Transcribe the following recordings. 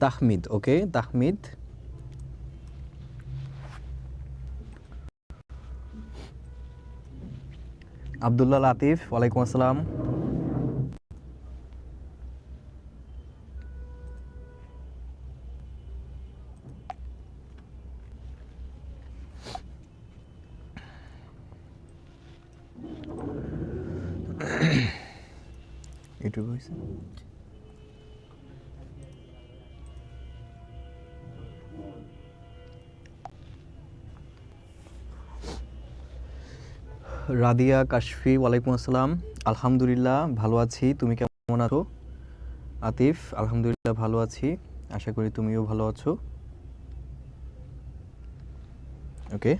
তাহমিদ ওকে? তাহমিদ? আবদুল্লাহ লাতিফ ওয়ালাইকুম আসসালাম। এটুকু হয়েছে? রাদিয়া, কাশফি, ওয়ালাইকুম আসসালাম। আলহামদুলিল্লাহ, ভালো আছি। তুমি কেমন আছো? আতিফ, আলহামদুলিল্লাহ, ভালো আছি। আশা করি তুমিও ভালো আছো। ওকে।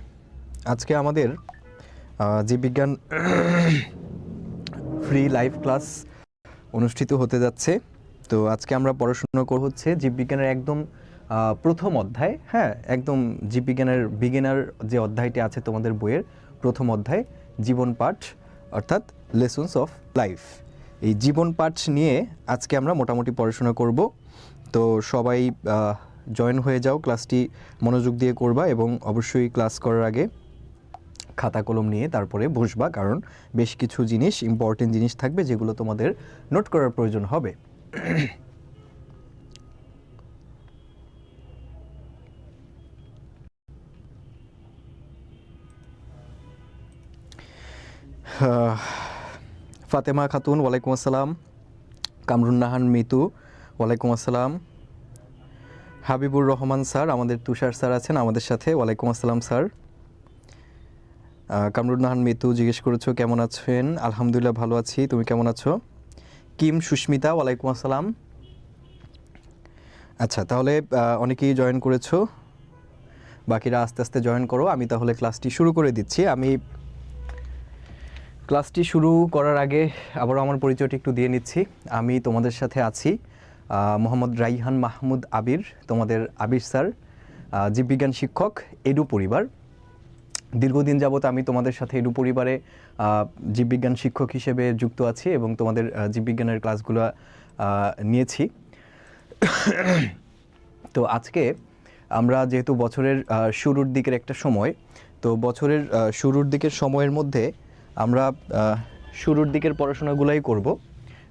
আজকে আমাদের জীববিজ্ঞান ফ্রি লাইভ ক্লাস অনুষ্ঠিত হতে যাচ্ছে। তো আজকে আমরা পড়াশোনা করব হচ্ছে জীববিজ্ঞানের একদম প্রথম অধ্যায়। হ্যাঁ একদম জীববিজ্ঞানের বিগিনার যে অধ্যায়টি আছে তোমাদের বইয়ের প্রথম অধ্যায়। জীবন পাঠ অর্থাৎ লেসন্স অফ লাইফ এই জীবন পাঠ নিয়ে আজকে আমরা মোটামুটি পড়াশোনা করব। তো সবাই জয়েন হয়ে যাও ক্লাসটি মনোযোগ দিয়ে করবা এবং অবশ্যই ক্লাস করার আগে খাতা কলম নিয়ে তারপরে বসবা, কারণ বেশ কিছু জিনিস ইম্পর্টেন্ট জিনিস থাকবে যেগুলো তোমাদের নোট করার প্রয়োজন হবে। ফাতেমা খাতুন, ওয়ালাইকুম আসসালাম। কামরুন নাহান মিতু, ওয়ালাইকুম আসসালাম। হাবিবুর রহমান স্যার, আমাদের তুষার স্যার আছেন আমাদের সাথে, ওয়ালাইকুম আসসালাম স্যার। কামরুন নাহান মিতু, জিজ্ঞেস করেছ কেমন আছেন? আলহামদুলিল্লাহ ভালো আছি, তুমি কেমন আছো? কিম সুস্মিতা, ওয়ালাইকুম আসসালাম। আচ্ছা তাহলে অনেকেই জয়েন করেছ। বাকিরা আস্তে আস্তে জয়েন করো, আমি তাহলে ক্লাসটি শুরু করে দিচ্ছি। আমি ক্লাসটি শুরু করার আগে আবারও আমার পরিচয়টি একটু দিয়ে নিচ্ছি। আমি তোমাদের সাথে আছি মোহাম্মদ রাইহান মাহমুদ আবির, তোমাদের আবির স্যার জীববিজ্ঞান শিক্ষক, এডু পরিবার। দীর্ঘদিন যাবত আমি তোমাদের সাথে এডু পরিবারে জীববিজ্ঞান শিক্ষক হিসেবে যুক্ত আছি এবং তোমাদের জীববিজ্ঞানের ক্লাসগুলো নিয়েছি। তো আজকে আমরা যেহেতু বছরের শুরুর দিকের একটা সময়, তো বছরের শুরুর দিকের সময়ের মধ্যে আমরা শুরুর দিকের পড়াশোনাগুলাই করব।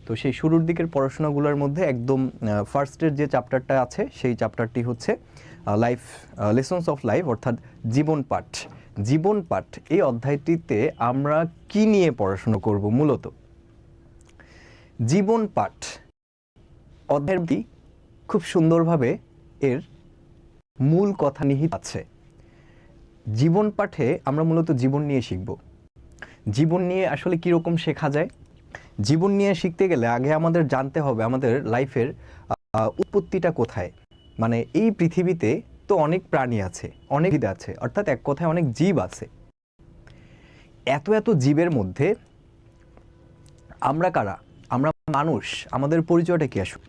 তো সেই শুরুর দিকের পড়াশোনাগুলোর মধ্যে একদম ফার্স্টের যে চ্যাপ্টারটা আছে, সেই চ্যাপ্টারটি হচ্ছে লাইফ লেসন্স অফ লাইফ, অর্থাৎ জীবন পাঠ। জীবন পাঠ, এই অধ্যায়টিতে আমরা কি নিয়ে পড়াশোনা করব মূলত? জীবন পাঠ, অধ্যায়টি খুব সুন্দরভাবে এর মূল কথা নিহিত আছে। জীবন পাঠে আমরা মূলত জীবন নিয়ে শিখব। জীবন নিয়ে আসলে কীরকম শেখা যায়? জীবন নিয়ে শিখতে গেলে আগে আমাদের জানতে হবে আমাদের লাইফের উৎপত্তিটা কোথায়? মানে এই পৃথিবীতে তো অনেক প্রাণী আছে, অনেক আছে, অর্থাৎ এক কথায় অনেক জীব আছে। এত এত জীবের মধ্যে আমরা কারা? আমরা মানুষ, আমাদের পরিচয়টা কি আসুক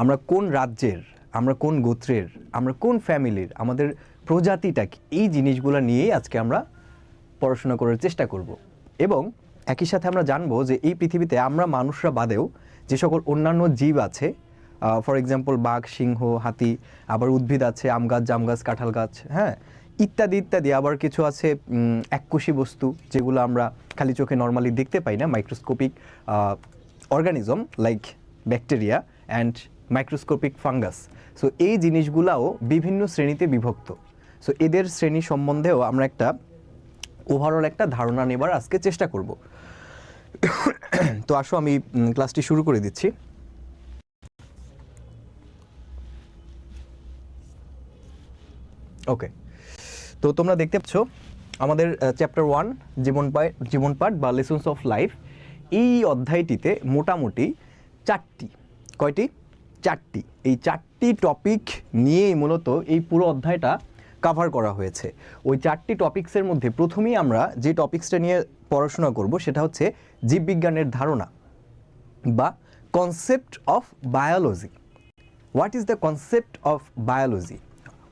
আমরা কোন রাজ্যের, আমরা কোন গোত্রের, আমরা কোন ফ্যামিলির, আমাদের প্রজাতিটা কি? এই জিনিসগুলো নিয়েই আজকে আমরা পড়াশোনা করার চেষ্টা করব। এবং একই সাথে আমরা জানব যে এই পৃথিবীতে আমরা মানুষরা বাদেও যে সকল অন্যান্য জীব আছে ফর এক্সাম্পল বাঘ, সিংহ, হাতি, আবার উদ্ভিদ আছে, আম গাছ, জাম গাছ, কাঁঠাল গাছ হ্যাঁ? ইত্যাদি ইত্যাদি। আবার কিছু আছে এককোষী বস্তু যেগুলো আমরা খালি চোখে নর্মালি দেখতে পাই না microscopic organism like bacteria and microscopic fungus so এই জিনিসগুলাও বিভিন্ন শ্রেণীতে বিভক্ত। সো এদের শ্রেণি সম্বন্ধেও আমরা একটা ওভারঅল একটা ধারণা নেবার আজকে চেষ্টা করব। তো আসো, আমি ক্লাসটি শুরু করে দিচ্ছি। ওকে তো তোমরা দেখতে পাচ্ছ, আমাদের চ্যাপ্টার ওয়ান জীবন জীবন পাঠ বা লেসন্স অফ লাইফ এই অধ্যায়টিতে মোটামুটি চারটি, কয়টি? চারটি। এই চারটি টপিক নিয়েই মূলত এই পুরো অধ্যায়টা কাভার করা হয়েছে। ওই চারটি টপিক্সের মধ্যে প্রথমেই আমরা যে টপিক্সটা নিয়ে পড়াশোনা করব সেটা হচ্ছে জীববিজ্ঞানের ধারণা বা concept of biology what is the concept of biology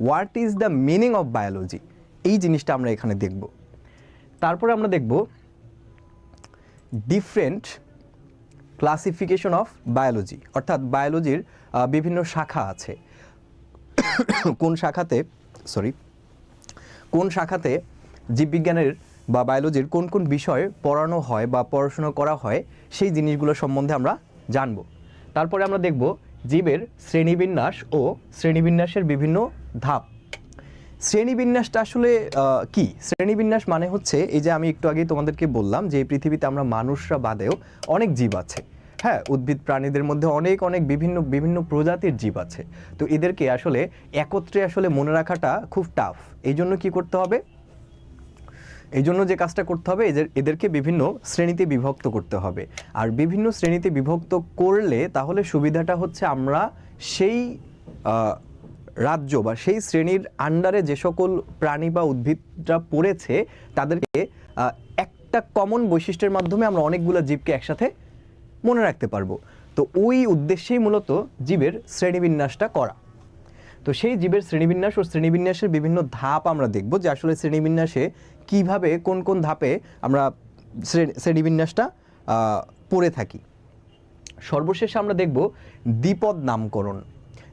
what is the meaning of biology এই জিনিসটা আমরা এখানে দেখব। তারপরে আমরা দেখব ডিফারেন্ট ক্লাসিফিকেশন অফ বায়োলজি অর্থাৎ বায়োলজির বিভিন্ন শাখা আছে। কোন শাখাতে সরি, কোন শাখাতে জীববিজ্ঞানের বা বায়োলজির কোন কোন বিষয় পড়ানো হয় বা পড়াশোনা করা হয়, সেই জিনিসগুলো সম্বন্ধে আমরা জানব। তারপরে আমরা দেখব জীবের শ্রেণীবিন্যাস ও শ্রেণীবিন্যাসের বিভিন্ন ধাপ। শ্রেণীবিন্যাসটা আসলে কি? শ্রেণীবিন্যাস মানে হচ্ছে, এই যে আমি একটু আগে তোমাদেরকে বললাম যে পৃথিবীতে আমরা মানুষরা বাদেও অনেক জীব আছে। হ্যাঁ উদ্ভিদ প্রাণীদের মধ্যে অনেক অনেক বিভিন্ন বিভিন্ন প্রজাতির জীব আছে। তো এদেরকে আসলে একত্রে আসলে মনে রাখাটা খুব টাফ এই জন্য কী করতে হবে? এই জন্য যে কাজটা করতে হবে, এদের, এদেরকে বিভিন্ন শ্রেণীতে বিভক্ত করতে হবে। আর বিভিন্ন শ্রেণীতে বিভক্ত করলে তাহলে সুবিধাটা হচ্ছে আমরা সেই রাজ্য বা সেই শ্রেণির আন্ডারে যে সকল প্রাণী বা উদ্ভিদরা পড়েছে, তাদেরকে একটা কমন বৈশিষ্ট্যের মাধ্যমে আমরা অনেকগুলো জীবকে একসাথে মনে রাখতে পারব। তো ওই উদ্দেশ্যেই মূলত জীবের শ্রেণীবিন্যাসটা করা। তো সেই জীবের শ্রেণীবিন্যাস ও শ্রেণীবিন্যাসের বিভিন্ন ধাপ আমরা দেখব যে আসলে শ্রেণীবিন্যাসে কীভাবে কোন কোন ধাপে আমরা শ্রে- শ্রেণীবিন্যাসটা পড়ে থাকি। সর্বশেষে আমরা দেখব দ্বিপদ নামকরণ।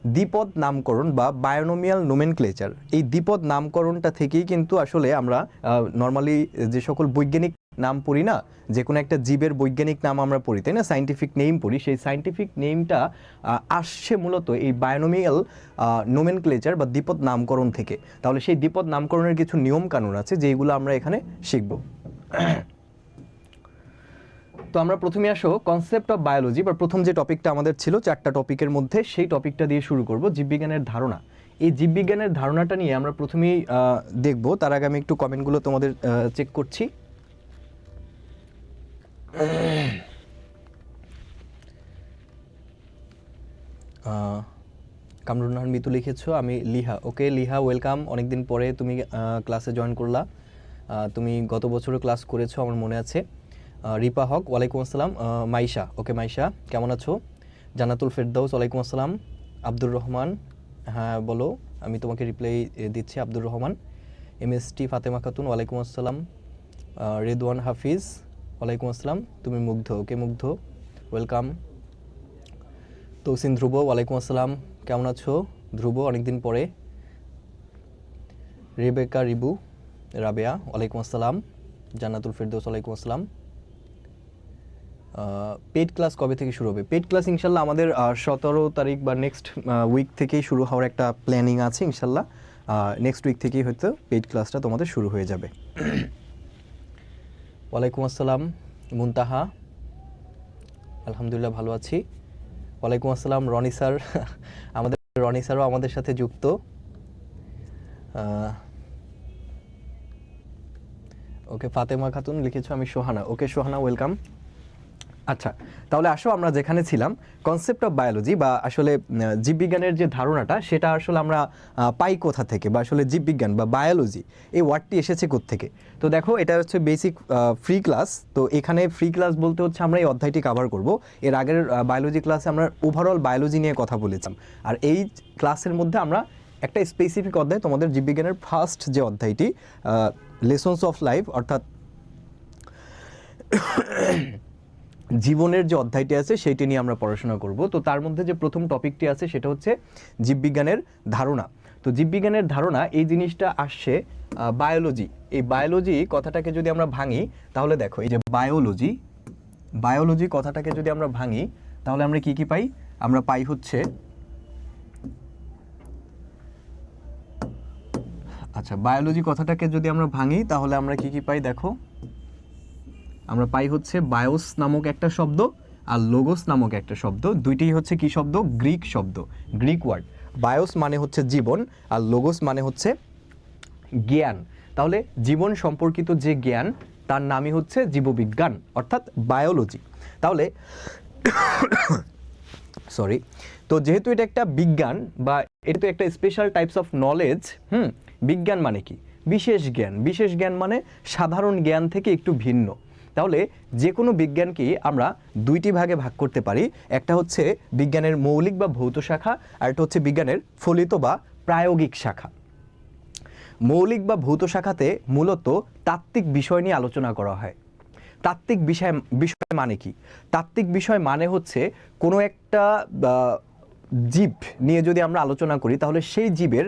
দ্বিপদ নামকরণ বা বায়োনোমিয়াল নোমেনক্লেচার। এই দ্বিপদ নামকরণটা থেকেই কিন্তু আসলে আমরা নর্মালি যে সকল বৈজ্ঞানিক নাম পড়ি না? যে কোনো একটা জীবের বৈজ্ঞানিক নাম আমরা পড়ি, তাই না? সাইন্টিফিক নেম পড়ি। সেই সাইন্টিফিক নেমটা আসছে মূলত এই বায়োনোমিয়াল নোমেন ক্লেচার বা দ্বিপদ নামকরণ থেকে। তাহলে সেই দ্বিপদ নামকরণের কিছু নিয়ম কানুন আছে যেগুলো আমরা এখানে শিখব। তো আমরা প্রথমে আসো কনসেপ্ট অফ বায়োলজি বা প্রথম যে টপিকটা আমাদের ছিল, চারটা টপিকের মধ্যে, সেই টপিকটা দিয়ে শুরু করব, জীববিজ্ঞানের ধারণা। এই জীববিজ্ঞানের ধারণাটা নিয়ে আমরা প্রথমেই দেখব। তার আগে আমি একটু কমেন্টগুলো তোমাদের চেক করছি। আহ, কামরুন্নাহার মিতু লিখেছো আমি লিহা। ওকে লিহা ওয়েলকাম অনেকদিন পরে তুমি ক্লাসে জয়েন করলা। তুমি গত বছরও ক্লাস করেছ আমার মনে আছে। রিপা হক ওয়ালাইকুম আসসালাম। মাইশা। ওকে মাইশা কেমন আছো? জানাতুল ফেরদাউস ওয়ালাইকুম আসসালাম। আব্দুর রহমান হ্যাঁ বলো আমি তোমাকে রিপ্লাই দিচ্ছি Abdur Rahman. M S T Fatema Khatun ওয়ালাইকুম আসসালাম। রেদওয়ান হাফিজ ওয়ালাইকুম আসসালাম, তুমি মুগ্ধ ওকে মুগ্ধ? ওয়েলকাম তৌসিন ধ্রুব, ওয়ালাইকুম আসসালাম, কেমন আছো? ধ্রুব, অনেকদিন পরে। রেবেকা, রিবু, রাবেয়া, ওয়ালাইকুম আসসালাম। জান্নাতুল ফেরদৌস, ওয়ালাইকুম আসসালাম। পেড ক্লাস কবে থেকে শুরু হবে? পেড ক্লাস ইনশাল্লাহ আমাদের সতেরো তারিখ বা নেক্সট উইক থেকেই শুরু হওয়ার একটা প্ল্যানিং আছে ইনশাল্লাহ। নেক্সট উইক থেকেই হয়তো পেড ক্লাসটা তোমাদের শুরু হয়ে যাবে। ওয়ালাইকুম আসসালাম, মুনতাহা। আলহামদুলিল্লাহ ভালো আছি। ওয়ালাইকুম আসসালাম, রনি স্যার। আমাদের রনি স্যারও আমাদের সাথে যুক্ত। ওকে ফাতেমা খাতুন লিখেছো আমি সোহানা। ওকে সোহানা, ওয়েলকাম। আচ্ছা তাহলে আসো আমরা যেখানে ছিলাম কনসেপ্ট অফ বায়োলজি বা আসলে জীববিজ্ঞানের যে ধারণাটা, সেটা আসলে আমরা পাই কোথা থেকে বা আসলে জীববিজ্ঞান বা বায়োলজি এই ওয়ার্ডটি এসেছে থেকে তো দেখো, এটা হচ্ছে বেসিক ফ্রি ক্লাস তো এখানে ফ্রি ক্লাস বলতে হচ্ছে আমরা এই অধ্যায়টি কভার করব। এর আগের বায়োলজি ক্লাসে আমরা ওভারঅল বায়োলজি নিয়ে কথা বলেছিলাম। আর এই ক্লাসের মধ্যে আমরা একটা স্পেসিফিক অধ্যায়, তোমাদের জীববিজ্ঞানের ফার্স্ট যে অধ্যায়টি লেসন্স অফ লাইফ অর্থাৎ জীবনের যে অধ্যায়টি আছে, সেইটি নিয়ে আমরা পড়াশোনা করব। তো তার মধ্যে যে প্রথম টপিকটি আছে, সেটা হচ্ছে জীববিজ্ঞানের ধারণা। তো জীববিজ্ঞানের ধারণা, এই জিনিসটা আসছে বায়োলজি। এই বায়োলজি কথাটাকে যদি আমরা ভাঙি, তাহলে দেখো, এই যে বায়োলজি বায়োলজি কথাটাকে যদি আমরা ভাঙি, তাহলে আমরা কি কি পাই? আমরা পাই হচ্ছে আচ্ছা বায়োলজি কথাটাকে যদি আমরা ভাঙি, তাহলে আমরা কি কি পাই দেখো? আমরা পাই হচ্ছে বায়োস নামক একটা শব্দ আর লোগোস নামক একটা শব্দ। দুইটিই হচ্ছে কি শব্দ? গ্রিক শব্দ গ্রিক ওয়ার্ড বায়োস মানে হচ্ছে জীবন আর লোগোস মানে হচ্ছে জ্ঞান। তাহলে জীবন সম্পর্কিত যে জ্ঞান, তার নামই হচ্ছে জীববিজ্ঞান, অর্থাৎ বায়োলজি তাহলে সরি তো যেহেতু এটা একটা বিজ্ঞান বা এটা তো একটা special types of knowledge hmm, বিজ্ঞান মানে কি? বিশেষ জ্ঞান। বিশেষ জ্ঞান মানে সাধারণ জ্ঞান থেকে একটু ভিন্ন। তাহলে যে কোনো বিজ্ঞানকে আমরা দুইটি ভাগে ভাগ করতে পারি। একটা হচ্ছে বিজ্ঞানের মৌলিক বা ভৌত শাখা, আর একটা হচ্ছে বিজ্ঞানের ফলিত বা প্রায়োগিক শাখা। মৌলিক বা ভৌত শাখাতে মূলত তাত্ত্বিক বিষয় নিয়ে আলোচনা করা হয়। তাত্ত্বিক বিষয় বিষয় মানে কি? তাত্ত্বিক বিষয় মানে হচ্ছে কোনো একটা জীব নিয়ে যদি আমরা আলোচনা করি, তাহলে সেই জীবের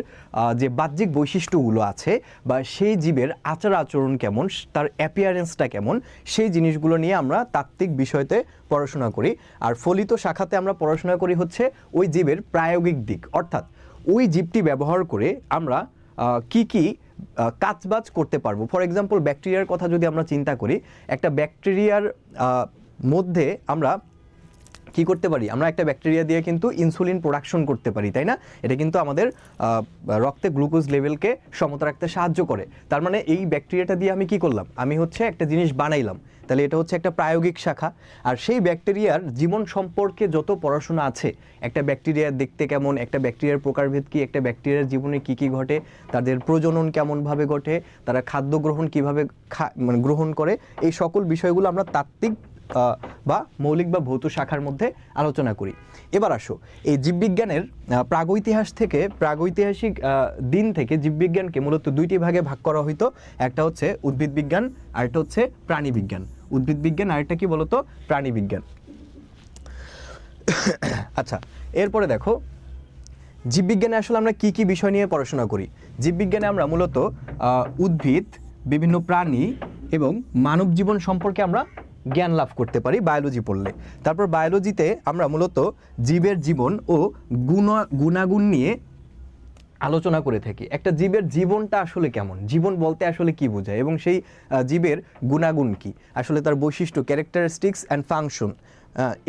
যে বাহ্যিক বৈশিষ্ট্যগুলো আছে বা সেই জীবের আচার আচরণ কেমন, তার অ্যাপিয়ারেন্সটা কেমন, সেই জিনিসগুলো নিয়ে আমরা তাত্ত্বিক বিষয়তে পড়াশোনা করি। আর ফলিত শাখাতে আমরা পড়াশোনা করি হচ্ছে ওই জীবের প্রায়োগিক দিক। অর্থাৎ ওই জীবটি ব্যবহার করে আমরা কি কি কাজবাজ করতে পারব। ফর এক্সাম্পল ব্যাকটেরিয়ার কথা যদি আমরা চিন্তা করি, একটা ব্যাকটেরিয়ার মধ্যে আমরা কি করতে পারি? আমরা একটা ব্যাকটেরিয়া দিয়ে কিন্তু ইনসুলিন প্রোডাকশন করতে পারি, তাই না? এটা কিন্তু আমাদের রক্তে গ্লুকোজ লেভেলকে সমতা রাখতে সাহায্য করে। তার মানে এই ব্যাকটেরিয়াটা দিয়ে আমি কি করলাম? আমি হচ্ছে একটা জিনিস বানাইলাম। তাহলে এটা হচ্ছে একটা প্রায়োগিক শাখা। আর সেই ব্যাকটেরিয়ার জীবন সম্পর্কে যত পড়াশোনা আছে, একটা ব্যাকটেরিয়া দেখতে কেমন, একটা ব্যাকটেরিয়ার প্রকারভেদ কি, একটা ব্যাকটেরিয়ার জীবনে কি কি ঘটে, তাদের প্রজনন কেমনভাবে ঘটে, তারা খাদ্য গ্রহণ কীভাবে খা- মানে গ্রহণ করে, এই সকল বিষয়গুলো আমরা তাত্ত্বিক বা মৌলিক বা ভৌত শাখার মধ্যে আলোচনা করি। এবার আসো, এই জীববিজ্ঞানের প্রাগৈতিহাস থেকে, প্রাগৈতিহাসিক দিন থেকে জীববিজ্ঞানকে মূলত দুইটি ভাগে ভাগ করা হইতো। একটা হচ্ছে উদ্ভিদ বিজ্ঞান, আর একটা হচ্ছে প্রাণী বিজ্ঞান। উদ্ভিদ বিজ্ঞান আরেকটা কি বলতো? প্রাণী বিজ্ঞান। আচ্ছা এরপরে দেখো, জীববিজ্ঞানে আসলে আমরা কি কি বিষয় নিয়ে পড়াশোনা করি? জীববিজ্ঞানে আমরা মূলত উদ্ভিদ, বিভিন্ন প্রাণী এবং মানব জীবন সম্পর্কে আমরা জ্ঞান লাভ করতে পারি বায়োলজি পড়লে। তারপর বায়োলজিতে আমরা মূলত জীবের জীবন ও গুণ, গুণাগুণ নিয়ে আলোচনা করে থাকি। একটা জীবের জীবনটা আসলে কেমন? জীবন বলতে আসলে কি বোঝায়? এবং সেই জীবের গুণাগুণ কি? আসলে তার বৈশিষ্ট্য ক্যারেক্টারিস্টিক্স অ্যান্ড ফাংশন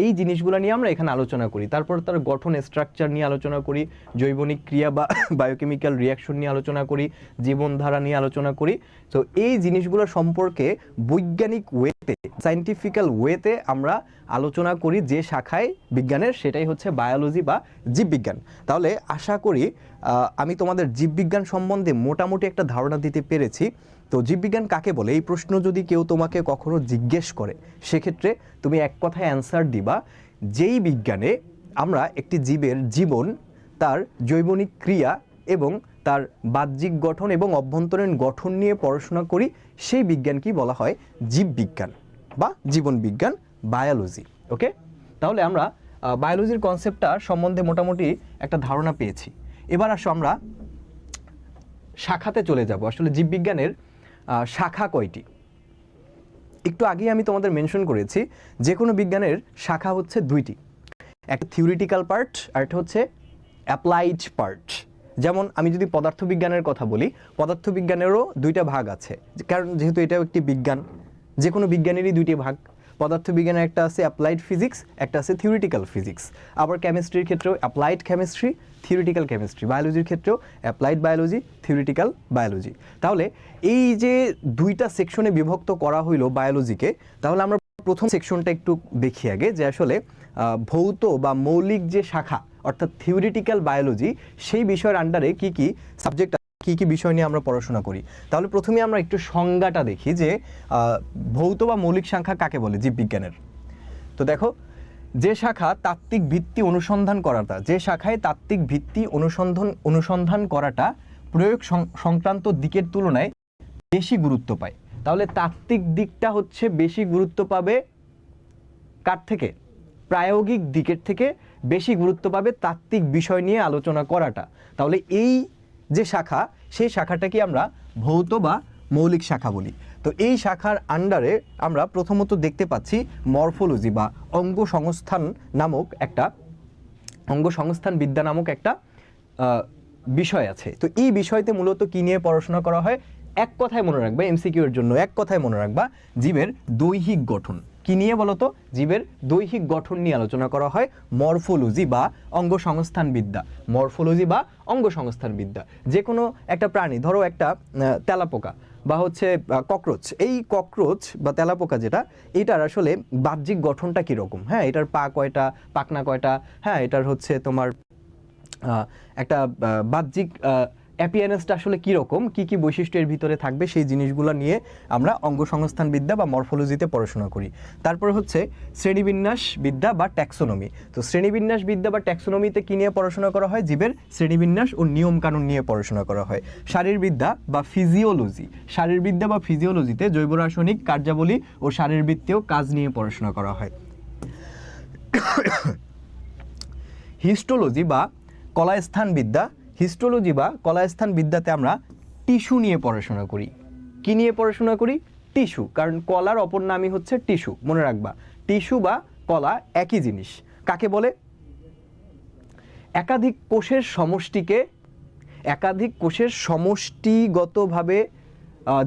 এই জিনিসগুলো নিয়ে আমরা এখানে আলোচনা করি। তারপর তার গঠন স্ট্রাকচার নিয়ে আলোচনা করি, জৈবনিক ক্রিয়া বা বায়োকেমিক্যাল রিয়াকশন নিয়ে আলোচনা করি, জীবনধারা নিয়ে আলোচনা করি। তো এই জিনিসগুলো সম্পর্কে বৈজ্ঞানিক ওয়েতে সাইন্টিফিক্যাল ওয়েতে আমরা আলোচনা করি যে শাখায় বিজ্ঞানের, সেটাই হচ্ছে বায়োলজি বা জীববিজ্ঞান। তাহলে আশা করি আমি তোমাদের জীববিজ্ঞান সম্বন্ধে মোটামুটি একটা ধারণা দিতে পেরেছি। তো জীববিজ্ঞান কাকে বলে? এই প্রশ্ন যদি কেউ তোমাকে কখনো জিজ্ঞেস করে, সেক্ষেত্রে তুমি এক কথায় অ্যান্সার দিবা, যেই বিজ্ঞানে আমরা একটি জীবের জীবন, তার জৈবনিক ক্রিয়া এবং তার বাহ্যিক গঠন এবং অভ্যন্তরীণ গঠন নিয়ে পড়াশোনা করি, সেই বিজ্ঞানকেই বলা হয়? জীববিজ্ঞান বা জীবন বিজ্ঞান বায়োলজি ওকে তাহলে আমরা বায়োলজির কনসেপ্টটা সম্বন্ধে মোটামুটি একটা ধারণা পেয়েছি। এবার আসো আমরা শাখাতে চলে যাব। আসলে জীববিজ্ঞানের শাখা কয়টি? একটু আগেই আমি তোমাদের মেনশন করেছি যে কোনো বিজ্ঞানের শাখা হচ্ছে দুইটি। একটা থিওরিটিক্যাল পার্ট আর একটা হচ্ছে অ্যাপ্লাইড পার্ট যেমন আমি যদি পদার্থবিজ্ঞানের কথা বলি, পদার্থবিজ্ঞানেরও দুইটা ভাগ আছে। কারণ যেহেতু এটাও একটি বিজ্ঞান যে কোনো বিজ্ঞানেরই দুইটি ভাগ। পদার্থবিজ্ঞানের একটা আছে অ্যাপ্লাইড ফিজিক্স একটা আছে থিওরিটিক্যাল ফিজিক্স আবার কেমিস্ট্রির ক্ষেত্রেও অ্যাপ্লাইড কেমিস্ট্রি থিওরিটিক্যাল কেমিস্ট্রি বায়োলজির ক্ষেত্রেও অ্যাপ্লাইড বায়োলজি থিওরিটিক্যাল বায়োলজি তাহলে এই যে দুইটা সেকশনে বিভক্ত করা হইল বায়োলজিকে তাহলে আমরা প্রথম সেকশনটা একটু দেখি আগে, যে আসলে ভৌত বা মৌলিক যে শাখা, অর্থাৎ থিওরিটিক্যাল বায়োলজি সেই বিষয়ের আন্ডারে কি কি সাবজেক্ট কি কি বিষয় নিয়ে আমরা পড়াশোনা করি? তাহলে প্রথমে আমরা একটু সংজ্ঞাটা দেখি যে ভৌত বা মৌলিক সংখ্যা কাকে বলে? জীববিজ্ঞানের। তো দেখো, যে শাখা তাত্ত্বিক ভিত্তি অনুসন্ধান করাটা, যে শাখায় তাত্ত্বিক ভিত্তি অনুসন্ধান অনুসন্ধান করাটা প্রয়োগ সংক্রান্ত দিকের তুলনায় বেশি গুরুত্ব পায়। তাহলে তাত্ত্বিক দিকটা হচ্ছে বেশি গুরুত্ব পাবে কার থেকে? প্রায়োগিক দিকের থেকে বেশি গুরুত্ব পাবে তাত্ত্বিক বিষয় নিয়ে আলোচনা করাটা। তাহলে এই যে শাখা, সেই শাখাটাকে আমরা ভৌত বা মৌলিক শাখা বলি। তো এই শাখার আন্ডারে আমরা প্রথমত দেখতে পাচ্ছি মরফোলজি বা অঙ্গ সংস্থান নামক একটা অঙ্গ সংস্থান বিদ্যা নামক একটা বিষয় আছে। তো এই বিষয়তে মূলত কী নিয়ে পড়াশোনা করা হয়? এক কথায় মনে রাখবা এমসিকিউ এর জন্য এক কথায় মনে রাখবা, জীবের দৈহিক গঠন। কি নিয়ে বলতো? জীবের দৈহিক গঠন নিয়ে আলোচনা করা হয় মরফোলজি বা অঙ্গ সংস্থান বিদ্যা মরফোলজি বা অঙ্গ সংস্থান বিদ্যা যে কোনো একটা প্রাণী, ধরো একটা তেলাপোকা বা হচ্ছে ককরোচ। এই ককরোচ বা তেলাপোকা যেটা, এটার আসলে বাহ্যিক গঠনটা কীরকম? হ্যাঁ এটার পা কয়টা পাকনা কয়টা? হ্যাঁ এটার হচ্ছে তোমার একটা বাহ্যিক অ্যাপিয়ারেন্সটা আসলে কীরকম? কী কী বৈশিষ্ট্য এর ভিতরে থাকবে? সেই জিনিসগুলো নিয়ে আমরা অঙ্গ সংস্থান বিদ্যা বা মরফোলজিতে পড়াশোনা করি। তারপর হচ্ছে শ্রেণীবিন্যাস বিদ্যা বা ট্যাক্সোনমি। তো শ্রেণীবিন্যাস বিদ্যা বা ট্যাক্সোনমিতে কী নিয়ে পড়াশোনা করা হয়? জীবের শ্রেণীবিন্যাস ও নিয়মকানুন নিয়ে পড়াশোনা করা হয়। শারীরবিদ্যা বা ফিজিওলজি। শারীরবিদ্যা বা ফিজিওলজিতে জৈব রাসায়নিক কার্যাবলী ও শারীরবৃত্তীয় কাজ নিয়ে পড়াশোনা করা হয়। হিস্টোলজি বা কলাস্থান বিদ্যা হিস্টোলজি বা কলাস্থান বিদ্যাতে আমরা টিস্যু নিয়ে পড়াশোনা করি। কি নিয়ে পড়াশোনা করি? টিস্যু, কারণ কলার অপর নামই হচ্ছে টিস্যু, মনে রাখবা। টিস্যু বা কলা একই জিনিস। কাকে বলে? একাধিক কোষের সমষ্টিকে, একাধিক কোষের সমষ্টিগতভাবে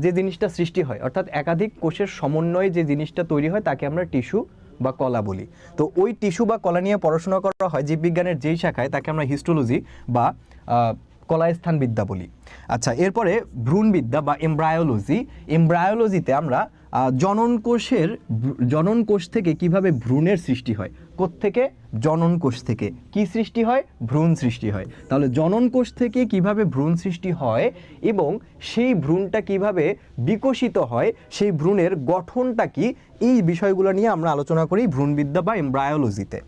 যে জিনিসটা সৃষ্টি হয়, অর্থাৎ একাধিক কোষের সমন্বয়ে যে জিনিসটা তৈরি হয়, তাকে আমরা টিস্যু বা কলা বলি। তো ওই টিস্যু বা কলা নিয়ে পড়াশোনা করা হয় জীববিজ্ঞানের যেই শাখায়, তাকে আমরা হিস্টোলজি বা কলাস্থানবিদ্যা কলাস্থান বিদ্যা বলি। আচ্ছা এরপরে ভ্রূণবিদ্যা বা এমব্রায়োলজি। এমব্রায়োলজিতে আমরা আহ, জনন কোষের জনন কোষ থেকে কীভাবে ভ্রূণের সৃষ্টি হয়? কোথেকে জনন কোষ থেকে। কি সৃষ্টি হয়? ভ্রূণ সৃষ্টি হয়। তাহলে জনন কোষ থেকে কীভাবে ভ্রূণ সৃষ্টি হয় এবং সেই ভ্রূণটা কীভাবে বিকশিত হয় সেই ভ্রূণের গঠনটা কি? এই বিষয়গুলো নিয়ে আমরা আলোচনা করি ভ্রূণবিদ্যা বা এমব্রায়োলজিতে।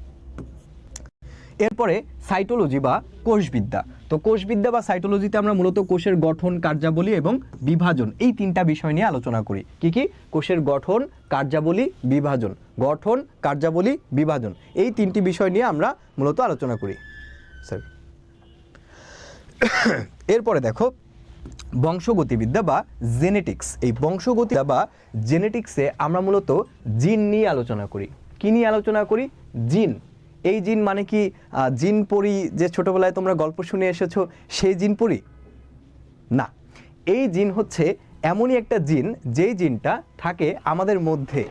এরপরে সাইটোলজি বা কোষবিদ্যা। তো কোষবিদ্যা বা সাইটোলজিতে আমরা মূলত কোষের গঠন, কার্যাবলী এবং বিভাজন এই তিনটা বিষয় নিয়ে আলোচনা করি। কি কি? কোষের গঠন, কার্যাবলী, বিভাজন। গঠন, কার্যাবলী, বিভাজন এই তিনটি বিষয় নিয়ে আমরা মূলত আলোচনা করি। স্যার। এরপরে দেখো, বংশগতিবিদ্যা বা জেনেটিক্স। এই বংশগতি বা জেনেটিক্সে আমরা মূলত জিন নিয়ে আলোচনা করি। কি নিয়ে আলোচনা করি? জিন। এই জিন মানে কি জিন পরি যে ছোটবেলায় তোমরা গল্প শুনে এসেছ, সেই জিন পরি? না। এই জিন হচ্ছে এমনই একটা জিন, যেই জিনটা থাকে আমাদের মধ্যে।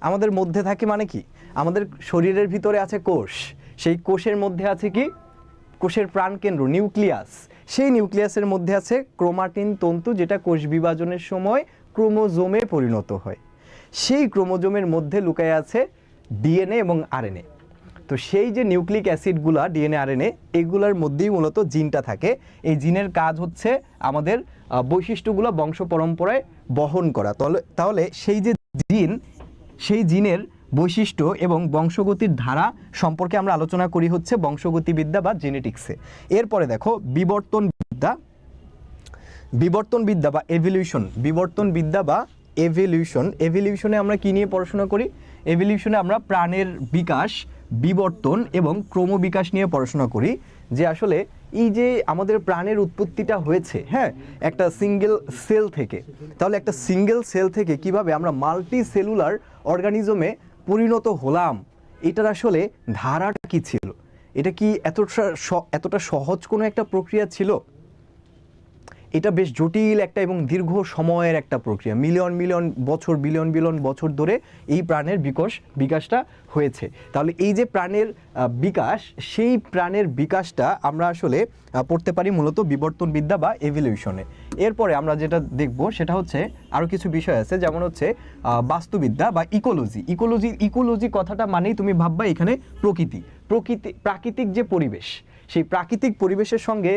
আমাদের মধ্যে থাকে মানে কি? আমাদের শরীরের ভিতরে আছে কোষ। সেই কোষের মধ্যে আছে কি? কোষের প্রাণকেন্দ্র, নিউক্লিয়াস। সেই নিউক্লিয়াসের মধ্যে আছে ক্রোমাটিন তন্তু, যেটা কোষ বিভাজনের সময় ক্রোমোজোমে পরিণত হয়। সেই ক্রোমোজোমের মধ্যে লুকায় আছে ডিএনএ এবং আরএনএ। তো সেই যে নিউক্লিক অ্যাসিডগুলা ডিএনএ, আরএনএ, এগুলোর মধ্যেই মূলত জিনটা থাকে। এই জিনের কাজ হচ্ছে আমাদের বৈশিষ্ট্যগুলো বংশ পরম্পরায় বহন করা। তাহলে সেই যে জিন, সেই জিনের বৈশিষ্ট্য এবং বংশগতির ধারা সম্পর্কে আমরা আলোচনা করি হচ্ছে বংশগতিবিদ্যা বা জেনেটিক্সে। এরপরে দেখো বিবর্তন বিদ্যা বিবর্তন বিদ্যা বা এভলিউশন বিবর্তন বিদ্যা বা এভলিউশন এভলিউশনে আমরা কি নিয়ে পড়াশোনা করি? এভলিউশনে আমরা প্রাণের বিকাশ বিবর্তন এবং ক্রমবিকাশ নিয়ে পড়াশোনা করি, যে আসলে এই যে আমাদের প্রাণের উৎপত্তিটা হয়েছে হ্যাঁ একটা সিঙ্গেল সেল থেকে, তাহলে একটা সিঙ্গেল সেল থেকে কীভাবে আমরা মাল্টি সেলুলার অর্গানিজমে পরিণত হলাম, এটার আসলে ধারাটা কি ছিল? এটা কি এতটা এতটা সহজ কোনো একটা প্রক্রিয়া ছিল? এটা বেশ জটিল একটা এবং দীর্ঘ সময়ের একটা প্রক্রিয়া। মিলিয়ন মিলিয়ন বছর, বিলিয়ন বিলিয়ন বছর ধরে এই প্রাণের বিকাশ, বিকাশটা হয়েছে। তাহলে এই যে প্রাণের বিকাশ, সেই প্রাণের বিকাশটা আমরা আসলে পড়তে পারি মূলত বিবর্তন বিদ্যা বা এভিলিউশনে এরপরে আমরা যেটা দেখব সেটা হচ্ছে আরও কিছু বিষয় আছে, যেমন হচ্ছে বাস্তুবিদ্যা বা ইকোলজি ইকোলজি ইকোলজি কথাটা মানেই তুমি ভাববা এখানে প্রকৃতি। প্রকৃতি, প্রাকৃতিক যে পরিবেশ, সেই প্রাকৃতিক পরিবেশের সঙ্গে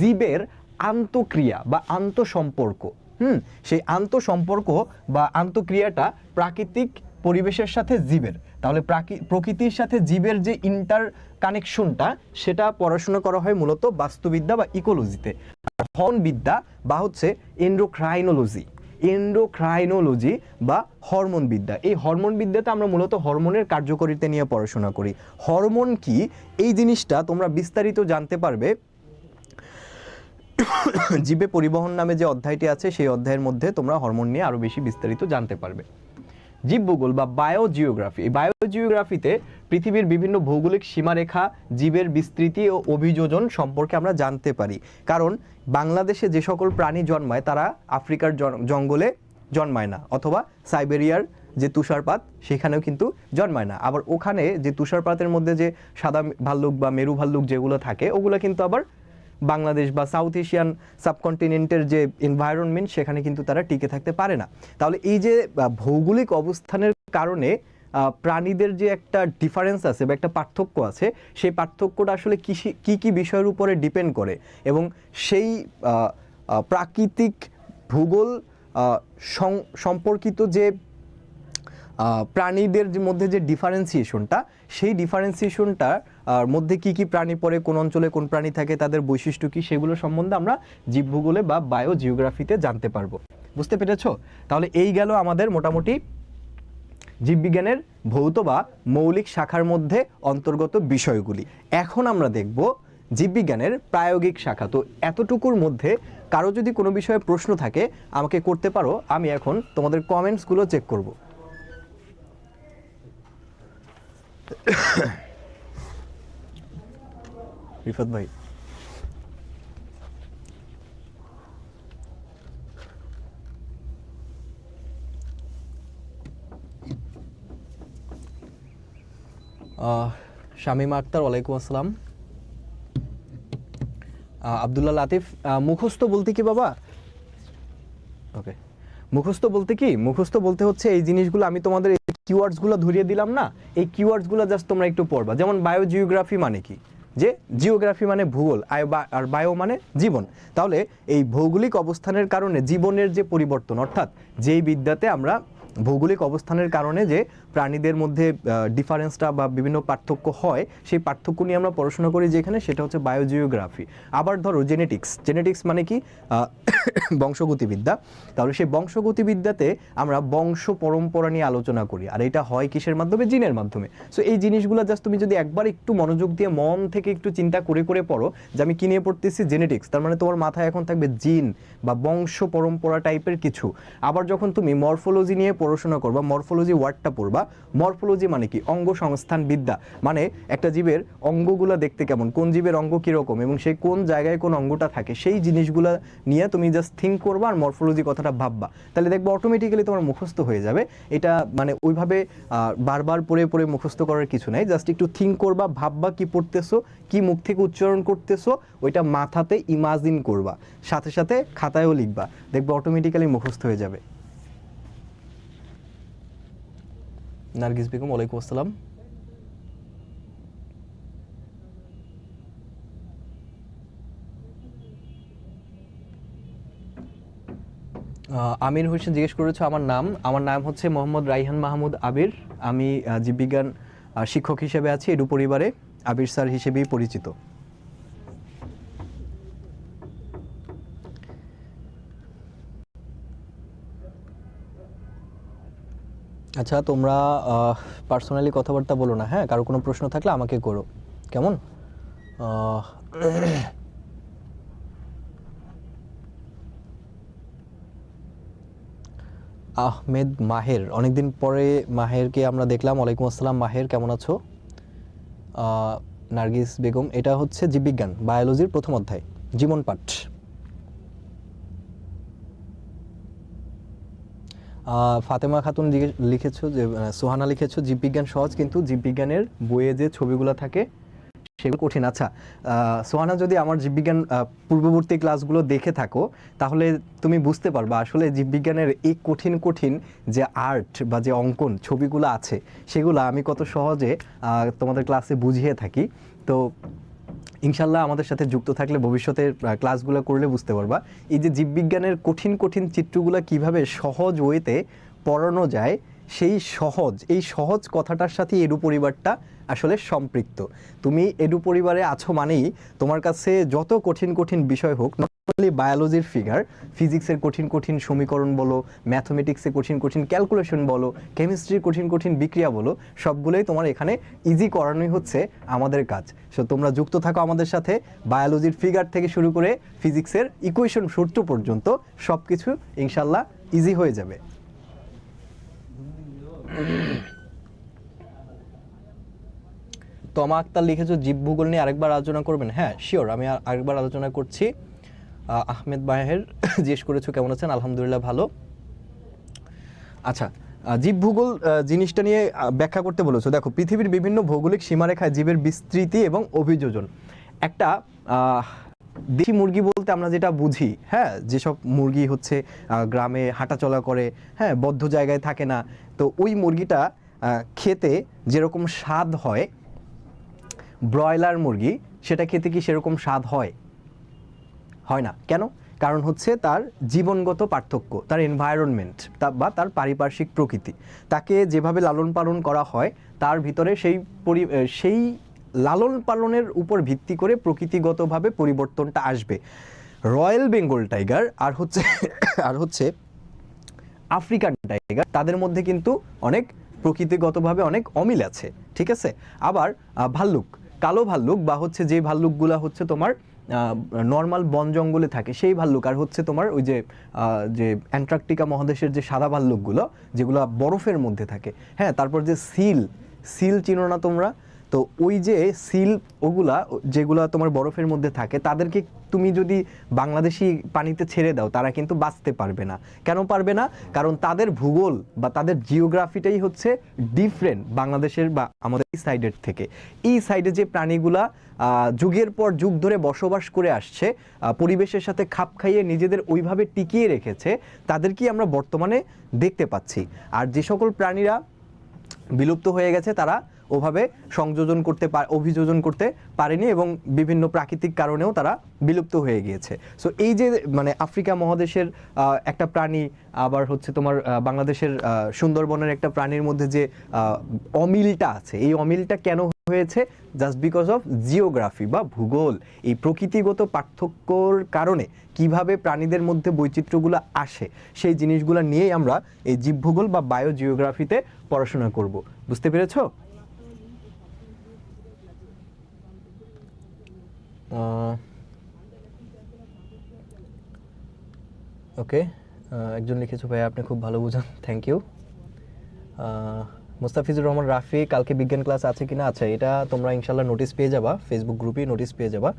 জীবের আন্তঃক্রিয়া বা আন্তঃসম্পর্ক, হুম? সেই আন্তঃসম্পর্ক বা আন্তঃক্রিয়াটা প্রাকৃতিক পরিবেশের সাথে জীবের। তাহলে প্রাকৃ- প্রকৃতির সাথে জীবের যে ইন্টার কানেকশনটা সেটা পড়াশোনা করা হয় মূলত বাস্তুবিদ্যা বা ইকোলজিতে হর্নবিদ্যা বা হচ্ছে এন্ড্রোক্রাইনোলজি এন্ডোক্রাইনোলজি বা হরমোনবিদ্যা এই হরমোনবিদ্যাতে আমরা মূলত হরমোনের কার্যকারিতা নিয়ে পড়াশোনা করি। হরমোন কি? এই জিনিসটা তোমরা বিস্তারিত জানতে পারবে জীবে পরিবহন নামে যে অধ্যায়টি আছে, সেই অধ্যায়ের মধ্যে তোমরা হরমোন নিয়ে আরও বেশি বিস্তারিত জানতে পারবে। জীবভূগোল বা বায়োজিওগ্রাফি এই বায়োজিওগ্রাফিতে পৃথিবীর বিভিন্ন ভৌগোলিক সীমারেখা, জীবের বিস্তৃতি ও অভিযোজন সম্পর্কে আমরা জানতে পারি। কারণ বাংলাদেশে যে সকল প্রাণী জন্মায়, তারা আফ্রিকার জঙ্গলে জন্মায় না, অথবা সাইবেরিয়ার যে তুষারপাত, সেখানেও কিন্তু জন্মায় না। আবার ওখানে যে তুষারপাতের মধ্যে যে সাদা ভাল্লুক বা মেরু ভাল্লুক যেগুলো থাকে, ওগুলো কিন্তু আবার বাংলাদেশ বা সাউথ এশিয়ান সাবকন্টিনেন্টের যে এনভায়রনমেন্ট সেখানে কিন্তু তারা টিকে থাকতে পারে না। তাহলে এই যে ভৌগোলিক অবস্থানের কারণে প্রাণীদের যে একটা ডিফারেন্স আছে বা একটা পার্থক্য আছে, সেই পার্থক্যটা আসলে কী কী বিষয়ের উপরে ডিপেন্ড করে? এবং সেই প্রাকৃতিক ভূগোল সম্পর্কিত যে প্রাণীদের মধ্যে যে ডিফারেন্সিয়েশনটা সেই ডিফারেন্সিয়েশনটার আহ, মধ্যে কি কি প্রাণী পড়ে কোন অঞ্চলে কোন প্রাণী থাকে তাদের বৈশিষ্ট্য কি সেগুলো সম্বন্ধে আমরা জীবভূগোলে বা বায়ো জিওগ্রাফিতে জানতে পারব। বুঝতে পেরেছ? তাহলে এই গেল আমাদের মোটামুটি জীববিজ্ঞানের ভৌত বা মৌলিক শাখার মধ্যে অন্তর্গত বিষয়গুলি। এখন আমরা দেখব জীববিজ্ঞানের প্রায়োগিক শাখা। তো এতটুকুর মধ্যে কারও যদি কোনো বিষয়ে প্রশ্ন থাকে আমাকে করতে পারো আমি এখন তোমাদের কমেন্টসগুলো চেক করব। রিফাত ভাই। শামীমা আক্তার, ওয়ালাইকুম আসসালাম। আবদুল্লাহ লাতিফ মুখস্থ বলতে কি বাবা? ওকে মুখস্থ বলতে কি? মুখস্থ বলতে হচ্ছে এই জিনিসগুলো আমি তোমাদের এই কিওয়ার্ডসগুলো ধরিয়ে দিলাম না? এই কিওয়ার্ডসগুলো জাস্ট তোমরা একটু পড়বা। যেমন বায়োজিওগ্রাফি মানে কি? যে জিওগ্রাফি মানে ভূগোল আর বায়ো মানে জীবন। তাহলে এই ভৌগোলিক অবস্থানের কারণে জীবনের যে পরিবর্তন, অর্থাৎ যেই বিদ্যাতে আমরা ভৌগোলিক অবস্থানের কারণে যে প্রাণীদের মধ্যে ডিফারেন্সটা বা বিভিন্ন পার্থক্য হয়, সেই পার্থক্য নিয়ে আমরা পড়াশোনা করি যেখানে সেটা হচ্ছে বায়োজিওগ্রাফি আবার ধরো জেনেটিক্স জেনেটিক্স মানে কি? বংশগতিবিদ্যা। তাহলে সেই বংশগতিবিদ্যাতে আমরা বংশ পরম্পরা নিয়ে আলোচনা করি। আর এটা হয় কিসের মাধ্যমে? জিনের মাধ্যমে। সো এই জিনিসগুলো জাস্ট তুমি যদি একবার একটু মনোযোগ দিয়ে মন থেকে একটু চিন্তা করে করে পড়ো যে আমি কি নিয়ে পড়তেছি? জেনেটিক্স তার মানে তোমার মাথায় এখন থাকবে জিন বা বংশ পরম্পরা টাইপের কিছু। আবার যখন তুমি মরফোলজি নিয়ে পড়াশোনা করবা মরফোলজি ওয়ার্ডটা পড়বা। মরফোলজি মানে কি? অঙ্গ সংস্থান বিদ্যা। মানে একটা জীবের অঙ্গগুলো দেখতে কেমন? কোন জীবের অঙ্গ কীরকম? এবং সেই কোন জায়গায় কোন অঙ্গটা থাকে? সেই জিনিসগুলো নিয়ে তুমি জাস্ট থিঙ্ক করবা আর মরফোলজি কথাটা ভাববা। তাহলে দেখব অটোমেটিক্যালি তোমার মুখস্থ হয়ে যাবে। এটা মানে ওইভাবে বারবার পড়ে পড়ে মুখস্থ করার কিছু নাই। জাস্ট একটু থিঙ্ক করবা, ভাববা কি পড়তেছো, কি মুখ থেকে উচ্চারণ করতেছো, ওইটা মাথাতে ইমাজিন করবা। সাথে সাথে খাতায়ও লিখবা। দেখবে অটোমেটিক্যালি মুখস্থ হয়ে যাবে। নার্গিস বেগম, ওয়ালাইকুম আসসালাম। আমির হোসেন জিজ্ঞেস করেছ আমার নাম। আমার নাম হচ্ছে মোহাম্মদ রাইহান মাহমুদ আবির। আমি জীববিজ্ঞান শিক্ষক হিসেবে আছি এডু পরিবারে। আবির স্যার হিসেবেই পরিচিত। আচ্ছা তোমরা পার্সোনালি কথাবার্তা বলো না হ্যাঁ? কারও কোনো প্রশ্ন থাকলে আমাকে করো। কেমন? আহমেদ মাহের, অনেকদিন পরে মাহেরকে আমরা দেখলাম। ওয়ালাইকুম আসসালাম মাহের, কেমন আছো? নার্গিস বেগম, এটা হচ্ছে জীববিজ্ঞান, বায়োলজির প্রথম অধ্যায় জীবন পাঠ ফাতেমা খাতুন লিখেছো যে সোহানা লিখেছো, জীববিজ্ঞান সহজ, কিন্তু জীববিজ্ঞানের বইয়ে যে ছবিগুলো থাকে, সেগুলো কঠিন। আচ্ছা সোহানা, যদি আমার জীববিজ্ঞান পূর্ববর্তী ক্লাসগুলো দেখে থাকো, তাহলে তুমি বুঝতে পারবা আসলে জীববিজ্ঞানের এই কঠিন কঠিন যে আর্ট বা যে অঙ্কন ছবিগুলো আছে, সেগুলো আমি কত সহজে তোমাদের ক্লাসে বুঝিয়ে থাকি। তো ইনশাল্লাহ আমাদের সাথে যুক্ত থাকলে ভবিষ্যতে ক্লাসগুলো করলে বুঝতে পারবা। এই যে জীববিজ্ঞানের কঠিন কঠিন চিত্রগুলো কীভাবে সহজ ওয়েতে পড়ানো যায়, সেই সহজ, এই সহজ কথাটার সাথে এডু পরিবারটা আসলে সম্পৃক্ত। তুমি এডু পরিবারে আছো মানেই তোমার কাছে যত কঠিন কঠিন বিষয় হোক নর্মালি বায়োলজির ফিগার ফিজিক্সের কঠিন কঠিন সমীকরণ বলো ম্যাথমেটিক্সের কঠিন কঠিন ক্যালকুলেশন বলো কেমিস্ট্রির কঠিন কঠিন বিক্রিয়া বলো, সবগুলোই তোমার এখানে ইজি করানোই হচ্ছে আমাদের কাজ। সো তোমরা যুক্ত থাকো আমাদের সাথে বায়োলজির ফিগার থেকে শুরু করে ফিজিক্সের ইকুয়েশন সূত্র পর্যন্ত সব কিছু ইনশাল্লাহ ইজি হয়ে যাবে। তমা আক্তার লিখেছো জীব ভূগোল নিয়ে আরেকবার আলোচনা করবেন? হ্যাঁ শিওর আমি আর- আরেকবার আলোচনা করছি। আহমেদ বাহের জিজ্ঞেস করেছ কেমন আছেন? আলহামদুলিল্লাহ ভালো। আচ্ছা জীব ভূগোল জিনিসটা নিয়ে ব্যাখ্যা করতে বলেছ। দেখো, পৃথিবীর বিভিন্ন ভৌগোলিক সীমারেখায় জীবের বিস্তৃতি এবং অভিযোজন। একটা দেশি মুরগি বলতে আমরা যেটা বুঝি হ্যাঁ যেসব মুরগি হচ্ছে গ্রামে হাঁটাচলা করে হ্যাঁ বদ্ধ জায়গায় থাকে না, তো ওই মুরগিটা খেতে যেরকম স্বাদ হয়, ব্রয়লার মুরগি, সেটা খেতে কি সেরকম স্বাদ হয়? হয় না। কেন? কারণ হচ্ছে তার জীবনগত পার্থক্য, তার এনভায়রনমেন্ট বা তার পারিপার্শ্বিক প্রকৃতি। তাকে যেভাবে লালন পালন করা হয়, তার ভিতরে সেই পরি সেই লালন পালনের উপর ভিত্তি করে প্রকৃতিগতভাবে পরিবর্তনটা আসবে। রয়্যাল বেঙ্গল টাইগার আর হচ্ছে আর হচ্ছে আফ্রিকান টাইগার, তাদের মধ্যে কিন্তু অনেক প্রকৃতিগতভাবে অনেক অমিল আছে, ঠিক আছে? আবার ভাল্লুক, কালো ভাল্লুক বা হচ্ছে যে ভাল্লুকগুলা হচ্ছে তোমার নর্মাল বন জঙ্গলে থাকে সেই ভাল্লুক। আর হচ্ছে তোমার ওই যে যে অ্যান্টার্কটিকা মহাদেশের যে সাদা ভাল্লুকগুলো, যেগুলো বরফের মধ্যে থাকে। হ্যাঁ তারপর যে সিল সিল চিনো না তোমরা? তো ওই যে সিল ওগুলা, যেগুলো তোমার বরফের মধ্যে থাকে, তাদেরকে তুমি যদি বাংলাদেশি পানিতে ছেড়ে দাও, তারা কিন্তু বাঁচতে পারবে না। কেন পারবে না? কারণ তাদের ভূগোল বা তাদের জিওগ্রাফিটাই হচ্ছে ডিফারেন্ট বাংলাদেশের বা আমাদের এই সাইডের থেকে। এই সাইডে যে প্রাণীগুলা যুগের পর যুগ ধরে বসবাস করে আসছে পরিবেশের সাথে খাপ খাইয়ে নিজেদের ওইভাবে টিকিয়ে রেখেছে, তাদেরকেই আমরা বর্তমানে দেখতে পাচ্ছি। আর যে সকল প্রাণীরা বিলুপ্ত হয়ে গেছে, তারা ওভাবে সংযোজন করতে অভিযোজন করতে পারেনি এবং বিভিন্ন প্রাকৃতিক কারণেও তারা বিলুপ্ত হয়ে গিয়েছে। সো এই যে মানে আফ্রিকা মহাদেশের একটা প্রাণী, আবার হচ্ছে তোমার বাংলাদেশের সুন্দরবনের একটা প্রাণীর মধ্যে যে অমিলটা আছে, এই অমিলটা কেন হয়েছে? জাস্ট বিকজ অফ জিওগ্রাফি বা ভূগোল। এই প্রকৃতিগত পার্থক্যর কারণে কীভাবে প্রাণীদের মধ্যে বৈচিত্র্যগুলো আসে, সেই জিনিসগুলো নিয়েই আমরা এই জীবভূগোল বা বায়ো জিওগ্রাফিতে পড়াশোনা করব। বুঝতে পেরেছ? ওকে একজন লিখেছো ভাই আপনি খুব ভালো বুঝান থ্যাংক ইউ মুস্তাফিজুর রহমান, রাফি, কালকে বিজ্ঞান ক্লাস আছে কিনা? আচ্ছা এটা তোমরা ইনশাল্লাহ নোটিশ পেয়ে যাবা ফেসবুক গ্রুপে নোটিশ পেয়ে যাবা।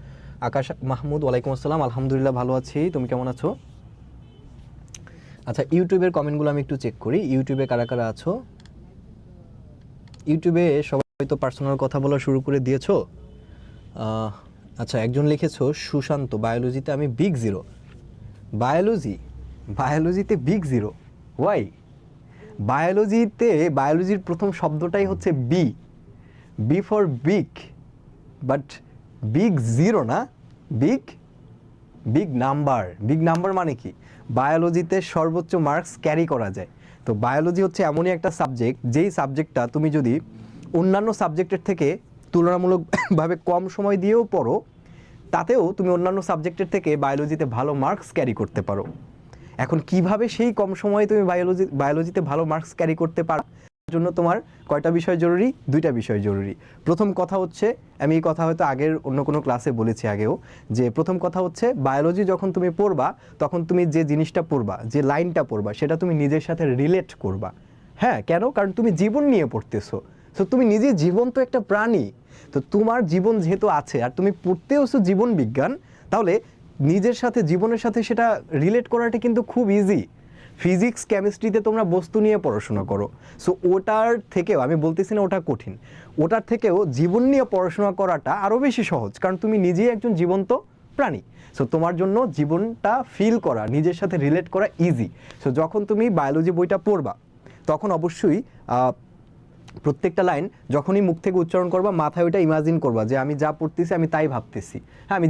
আকাশ মাহমুদ, ওয়ালাইকুম আসসালাম, আলহামদুলিল্লাহ ভালো আছি, তুমি কেমন আছো? আচ্ছা ইউটিউবের কমেন্টগুলো আমি একটু চেক করি, ইউটিউবে কারা কারা আছো? ইউটিউবে সবাই তো পার্সোনাল কথা বলা শুরু করে দিয়েছ। আচ্ছা একজন লিখেছো, সুশান্ত বায়োলজিতে আমি বিগ জিরো বায়োলজি বায়োলজিতে বিগ জিরো ওয়াই বায়োলজিতে বায়োলজির প্রথম শব্দটাই হচ্ছে B B for big but big zero না। Big big number big number মানে কি? বায়োলজিতে সর্বোচ্চ মার্কস ক্যারি করা যায়। তো বায়োলজি হচ্ছে এমনই একটা সাবজেক্ট যেই সাবজেক্টটা তুমি যদি অন্যান্য সাবজেক্টের থেকে তুলনামূলকভাবে কম সময় দিয়েও পড়ো, তাতেও তুমি অন্যান্য সাবজেক্টের থেকে বায়োলজিতে ভালো মার্কস ক্যারি করতে পারো। এখন কীভাবে সেই কম সময়ে তুমি বায়োলজি, বায়োলজিতে ভালো মার্কস ক্যারি করতে পারো জন্য তোমার কয়টা বিষয় জরুরি? দুইটা বিষয় জরুরি। প্রথম কথা হচ্ছে, আমি এই কথা হয়তো আগের অন্য কোনো ক্লাসে বলেছি আগেও, যে প্রথম কথা হচ্ছে, বায়োলজি যখন তুমি পড়বা, তখন তুমি যে জিনিসটা পড়বা, যে লাইনটা পড়বা, সেটা তুমি নিজের সাথে রিলেট করবা। হ্যাঁ কেন? কারণ তুমি জীবন নিয়ে পড়তেছো। তো তুমি নিজে জীবন তো একটা প্রাণী, তো তোমার জীবন যেহেতু আছে, আর তুমি পড়তেওছো জীবন বিজ্ঞান, তাহলে নিজের সাথে, জীবনের সাথে সেটা রিলেট করাটা কিন্তু খুব ইজি ফিজিক্স কেমিস্ট্রিতে তোমরা বস্তু নিয়ে পড়াশোনা করো। সো ওটার থেকেও, আমি বলতেছি না ওটা কঠিন, ওটার থেকেও জীবন নিয়ে পড়াশোনা করাটা আরও বেশি সহজ, কারণ তুমি নিজেই একজন জীবন্ত প্রাণী। সো তোমার জন্য জীবনটা ফিল করা, নিজের সাথে রিলেট করা ইজি সো যখন তুমি বায়োলজি বইটা পড়বা, তখন অবশ্যই প্রত্যেকটা লাইন যখনই মুখ থেকে উচ্চারণ করবা, মাথায় ওইটা ইমাজিন করবা যে আমি যা পড়তেছি আমি তাই ভাবতেছি। হ্যাঁ আমি